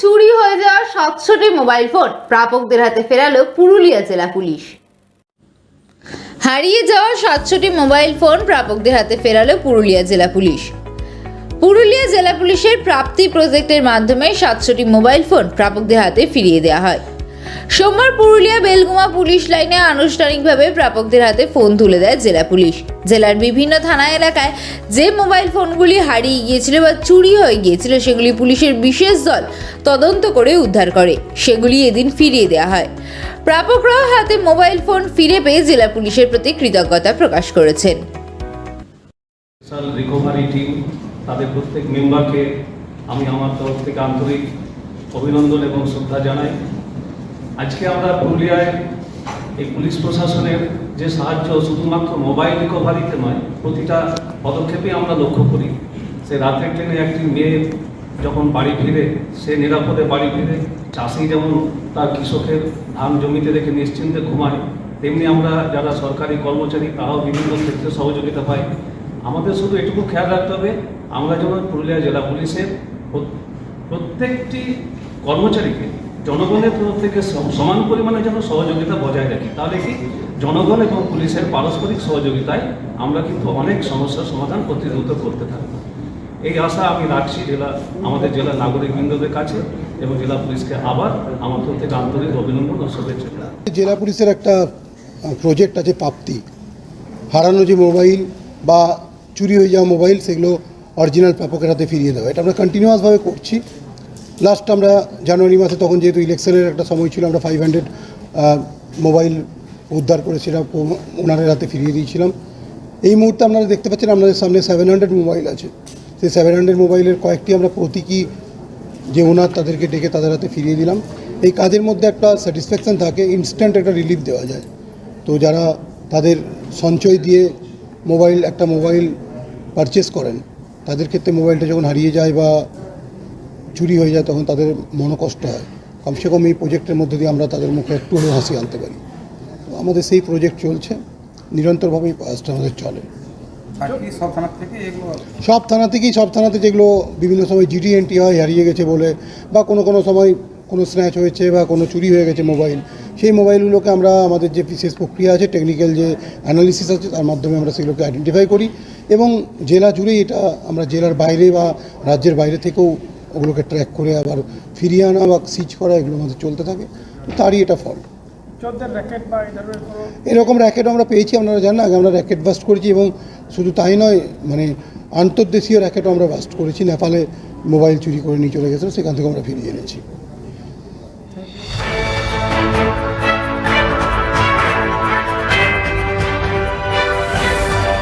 চুরি হয়ে যাওয়া সাতশোটি মোবাইল ফোন প্রাপকদের হাতে ফেরালো পুরুলিয়া জেলা পুলিশ। হারিয়ে যাওয়া সাতশোটি মোবাইল ফোন প্রাপকদের হাতে ফেরালো পুরুলিয়া জেলা পুলিশ। পুরুলিয়া জেলা পুলিশের প্রাপ্তি প্রজেক্টের মাধ্যমে সাতশোটি মোবাইল ফোন প্রাপকদের হাতে ফিরিয়ে দেওয়া হয়। সোমবার পুরুলিয়া বেলগুমা পুলিশ লাইনে আনুষ্ঠানিকভাবে প্রাপকদের হাতে ফোন তুলে দেয় জেলা পুলিশ। জেলার বিভিন্ন থানা এলাকায় যে মোবাইল ফোনগুলি হারিয়ে গিয়েছিল বা চুরি হয়ে গিয়েছিল, সেগুলি পুলিশের বিশেষ দল তদন্ত করে উদ্ধার করে। সেগুলি এদিন ফিরিয়ে দেওয়া হয়। প্রাপকরাও হাতে মোবাইল ফোন ফিরে পেয়ে জেলা পুলিশের প্রতি কৃতজ্ঞতা প্রকাশ করেছেন। রিকভারি টিম তাদের প্রত্যেক মেম্বারকে আমি আমার তরফ থেকে আন্তরিক অভিনন্দন এবং শ্রদ্ধা জানাই। আজকে আমরা পুরুলিয়ায় এই পুলিশ প্রশাসনের যে সাহায্য শুধুমাত্র মোবাইল রিকভারিতে নয়, প্রতিটা পদক্ষেপে আমরা লক্ষ্য করি। সে রাতের ট্রেনে একটি মেয়ে যখন বাড়ি ফিরে, সে নিরাপদে বাড়ি ফিরে, চাষি যেমন তার কৃষকের ধান জমিতে রেখে নিশ্চিন্তে ঘুমায়, তেমনি আমরা যারা সরকারি কর্মচারী, তারাও বিভিন্ন ক্ষেত্রে সহযোগিতা পাই আমাদের শুধু এটুকু খেয়াল রাখতে হবে, আমরা যেমন পুরুলিয়া জেলা পুলিশের প্রত্যেকটি কর্মচারীকে জনগণের তরফ থেকে সম- সমান পরিমাণে যেন সহযোগিতা বজায় রাখি, তাহলে কি জনগণ এবং পুলিশের পারস্পরিক সহযোগিতায় আমরা কিন্তু অনেক সমস্যার সমাধান প্রতিরোধ করতে থাকব। এই আশা আমি রাখছি জেলা, আমাদের জেলা নাগরিকবৃন্দদের কাছে এবং জেলা পুলিশকে আবার আমার তরফ থেকে আন্তরিক অভিনন্দন ও শুভেচ্ছা। জেলা পুলিশের একটা প্রজেক্ট আছে প্রাপ্তি হারানো যে মোবাইল বা চুরি হয়ে যাওয়া মোবাইল সেগুলো অরিজিনাল প্রাপকের হাতে ফিরিয়ে দেওয়া। এটা আমরা কন্টিনিউয়াসভাবে করছি। লাস্ট আমরা জানুয়ারি মাসে তখন যেহেতু ইলেকশনের একটা সময় ছিল, আমরা ফাইভ হান্ড্রেড মোবাইল উদ্ধার করেছিলাম ওনাদের হাতে ফিরিয়ে দিয়েছিলাম। এই মুহূর্তে আপনারা দেখতে পাচ্ছেন আপনাদের সামনে সেভেন হান্ড্রেড মোবাইল আছে। সেই সেভেন হান্ড্রেড মোবাইলের কয়েকটি আমরা প্রতীকী যে ওনার তাদেরকে ডেকে তাদের হাতে ফিরিয়ে দিলাম। এই কাজের মধ্যে একটা স্যাটিসফ্যাকশন থাকে ইনস্ট্যান্ট একটা রিলিফ দেওয়া যায়। তো যারা তাদের সঞ্চয় দিয়ে মোবাইল একটা মোবাইল পারচেস করেন, তাদের ক্ষেত্রে মোবাইলটা যখন হারিয়ে যায় বা চুরি হয়ে যায় তখন তাদের মনোকষ্ট হয়। কমসে কম এই প্রজেক্টের মধ্যে দিয়ে আমরা তাদের মুখে একটু হলেও হাসি আনতে পারি। তো আমাদের সেই প্রজেক্ট চলছে নিরন্তরভাবেই কাজটা আমাদের চলে। সব থানা থেকেই সব থানাতে যেগুলো বিভিন্ন সময় জিডি এন্ট্রি হয় হারিয়ে গেছে বলে বা কোনো কোনো সময় কোনো স্ন্যাচ হয়েছে বা কোনো চুরি হয়ে গেছে মোবাইল সেই মোবাইলগুলোকে আমরা আমাদের যে বিশেষ প্রক্রিয়া আছে টেকনিক্যাল যে অ্যানালিসিস আছে তার মাধ্যমে আমরা সেগুলোকে আইডেন্টিফাই করি। এবং জেলা জুড়েই এটা আমরা জেলার বাইরে বা রাজ্যের বাইরে থেকেও ওগুলোকে ট্র্যাক করে আবার ফিরিয়ে আনা বা সিচ করা এগুলো আমাদের চলতে থাকে। তো তারই এটা ফল। এরকম র্যাকেট আমরা পেয়েছি আপনারা জানেন আগে আমরা র্যাকেট বাস্ট করেছি এবং শুধু তাই নয় মানে আন্তর্দেশীয় র্যাকেটও আমরা বাস্ট করেছি। নেপালে মোবাইল চুরি করে নিয়ে চলে গেছিল সেখান থেকে আমরা ফিরিয়ে এনেছি।